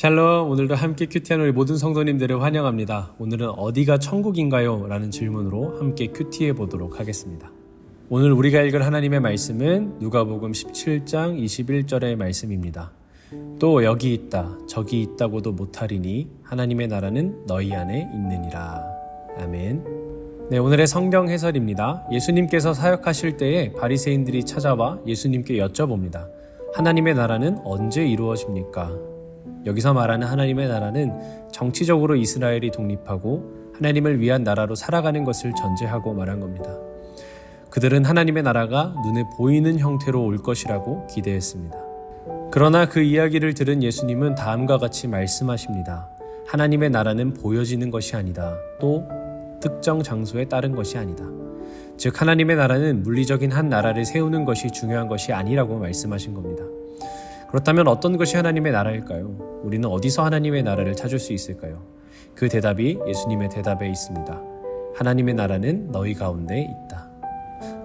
샬롬 오늘도 함께 큐티한 우리 모든 성도님들을 환영합니다. 오늘은 어디가 천국인가요? 라는 질문으로 함께 큐티해 보도록 하겠습니다. 오늘 우리가 읽을 하나님의 말씀은 누가복음 17장 21절의 말씀입니다. 또 여기 있다 저기 있다고도 못하리니 하나님의 나라는 너희 안에 있느니라. 아멘. 네, 오늘의 성경 해설입니다. 예수님께서 사역하실 때에 바리새인들이 찾아와 예수님께 여쭤봅니다. 하나님의 나라는 언제 이루어집니까? 여기서 말하는 하나님의 나라는 정치적으로 이스라엘이 독립하고 하나님을 위한 나라로 살아가는 것을 전제하고 말한 겁니다. 그들은 하나님의 나라가 눈에 보이는 형태로 올 것이라고 기대했습니다. 그러나 그 이야기를 들은 예수님은 다음과 같이 말씀하십니다. 하나님의 나라는 보여지는 것이 아니다. 또 특정 장소에 따른 것이 아니다. 즉, 하나님의 나라는 물리적인 한 나라를 세우는 것이 중요한 것이 아니라고 말씀하신 겁니다. 그렇다면 어떤 것이 하나님의 나라일까요? 우리는 어디서 하나님의 나라를 찾을 수 있을까요? 그 대답이 예수님의 대답에 있습니다. 하나님의 나라는 너희 가운데 있다.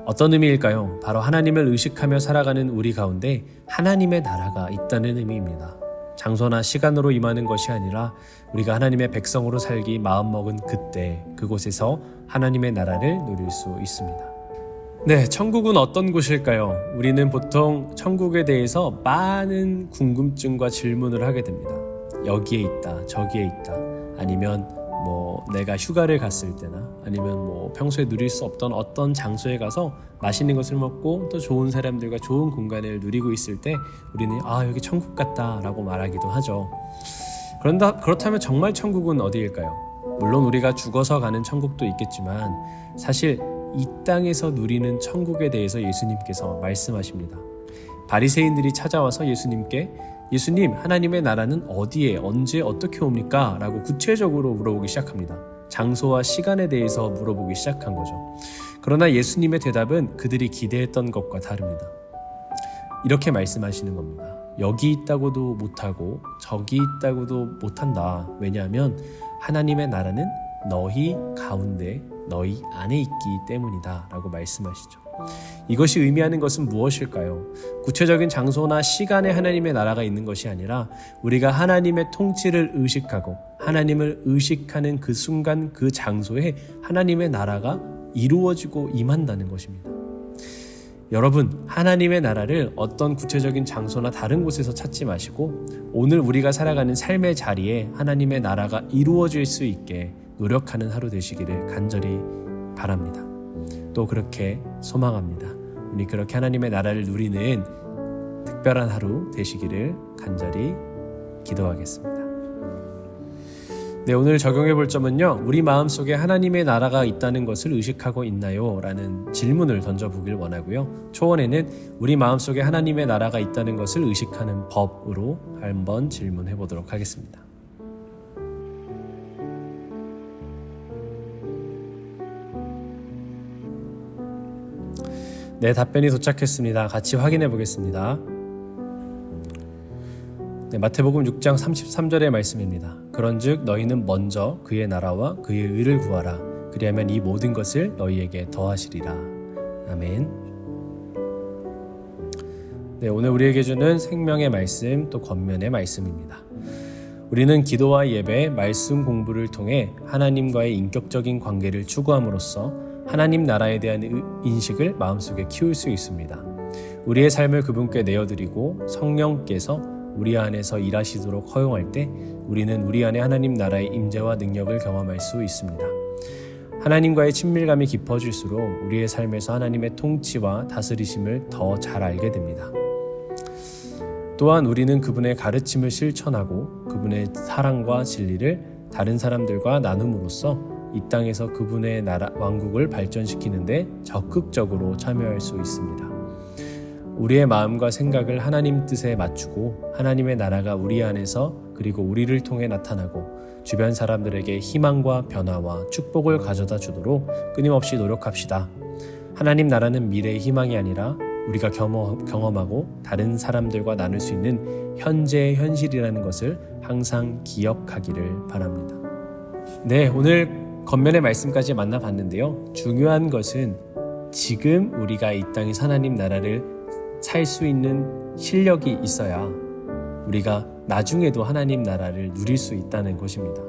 어떤 의미일까요? 바로 하나님을 의식하며 살아가는 우리 가운데 하나님의 나라가 있다는 의미입니다. 장소나 시간으로 임하는 것이 아니라 우리가 하나님의 백성으로 살기 마음먹은 그때 그곳에서 하나님의 나라를 누릴 수 있습니다. 네, 천국은 어떤 곳일까요? 우리는 보통 천국에 대해서 많은 궁금증과 질문을 하게 됩니다. 여기에 있다, 저기에 있다, 아니면 뭐 내가 휴가를 갔을 때나 아니면 뭐 평소에 누릴 수 없던 어떤 장소에 가서 맛있는 것을 먹고 또 좋은 사람들과 좋은 공간을 누리고 있을 때 우리는 아 여기 천국 같다라고 말하기도 하죠. 그런다 그렇다면 정말 천국은 어디일까요? 물론 우리가 죽어서 가는 천국도 있겠지만 사실 이 땅에서 누리는 천국에 대해서 예수님께서 말씀하십니다. 바리새인들이 찾아와서 예수님께 예수님 하나님의 나라는 어디에 언제 어떻게 옵니까? 라고 구체적으로 물어보기 시작합니다. 장소와 시간에 대해서 물어보기 시작한 거죠. 그러나 예수님의 대답은 그들이 기대했던 것과 다릅니다. 이렇게 말씀하시는 겁니다. 여기 있다고도 못하고 저기 있다고도 못한다. 왜냐하면 하나님의 나라는 너희 가운데 너희 안에 있기 때문이다. 라고 말씀하시죠. 이것이 의미하는 것은 무엇일까요? 구체적인 장소나 시간에 하나님의 나라가 있는 것이 아니라 우리가 하나님의 통치를 의식하고 하나님을 의식하는 그 순간 그 장소에 하나님의 나라가 이루어지고 임한다는 것입니다. 여러분, 하나님의 나라를 어떤 구체적인 장소나 다른 곳에서 찾지 마시고 오늘 우리가 살아가는 삶의 자리에 하나님의 나라가 이루어질 수 있게 노력하는 하루 되시기를 간절히 바랍니다. 또 그렇게 소망합니다. 우리 그렇게 하나님의 나라를 누리는 특별한 하루 되시기를 간절히 기도하겠습니다. 네, 오늘 적용해 볼 점은요. 우리 마음 속에 하나님의 나라가 있다는 것을 의식하고 있나요? 라는 질문을 던져 보길 원하고요. 초원에는 우리 마음 속에 하나님의 나라가 있다는 것을 의식하는 법으로 한번 질문해 보도록 하겠습니다. 네, 답변이 도착했습니다. 같이 확인해 보겠습니다. 네, 마태복음 6장 33절의 말씀입니다. 그런즉 너희는 먼저 그의 나라와 그의 의를 구하라. 그리하면 이 모든 것을 너희에게 더하시리라. 아멘. 네, 오늘 우리에게 주는 생명의 말씀 또 권면의 말씀입니다. 우리는 기도와 예배, 말씀 공부를 통해 하나님과의 인격적인 관계를 추구함으로써 하나님 나라에 대한 인식을 마음속에 키울 수 있습니다. 우리의 삶을 그분께 내어드리고 성령께서 우리 안에서 일하시도록 허용할 때 우리는 우리 안에 하나님 나라의 임재와 능력을 경험할 수 있습니다. 하나님과의 친밀감이 깊어질수록 우리의 삶에서 하나님의 통치와 다스리심을 더 잘 알게 됩니다. 또한 우리는 그분의 가르침을 실천하고 그분의 사랑과 진리를 다른 사람들과 나눔으로써 이 땅에서 그분의 나라 왕국을 발전시키는데 적극적으로 참여할 수 있습니다. 우리의 마음과 생각을 하나님 뜻에 맞추고 하나님의 나라가 우리 안에서 그리고 우리를 통해 나타나고 주변 사람들에게 희망과 변화와 축복을 가져다 주도록 끊임없이 노력합시다. 하나님 나라는 미래의 희망이 아니라 우리가 경험하고 다른 사람들과 나눌 수 있는 현재의 현실이라는 것을 항상 기억하기를 바랍니다. 네, 오늘 겉면의 말씀까지 만나봤는데요. 중요한 것은 지금 우리가 이 땅에 하나님 나라를 살 수 있는 실력이 있어야 우리가 나중에도 하나님 나라를 누릴 수 있다는 것입니다.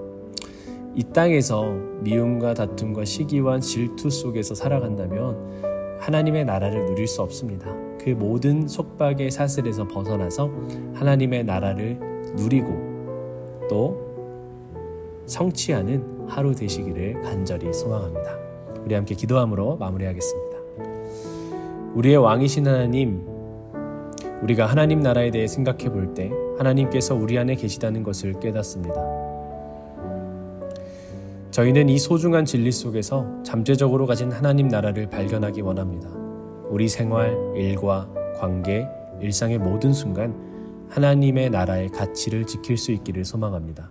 이 땅에서 미움과 다툼과 시기와 질투 속에서 살아간다면 하나님의 나라를 누릴 수 없습니다. 그 모든 속박의 사슬에서 벗어나서 하나님의 나라를 누리고 또 성취하는 하루 되시기를 간절히 소망합니다. 우리 함께 기도함으로 마무리하겠습니다. 우리의 왕이신 하나님, 우리가 하나님 나라에 대해 생각해 볼 때 하나님께서 우리 안에 계시다는 것을 깨닫습니다. 저희는 이 소중한 진리 속에서 잠재적으로 가진 하나님 나라를 발견하기 원합니다. 우리 생활, 일과 관계, 일상의 모든 순간 하나님의 나라의 가치를 지킬 수 있기를 소망합니다.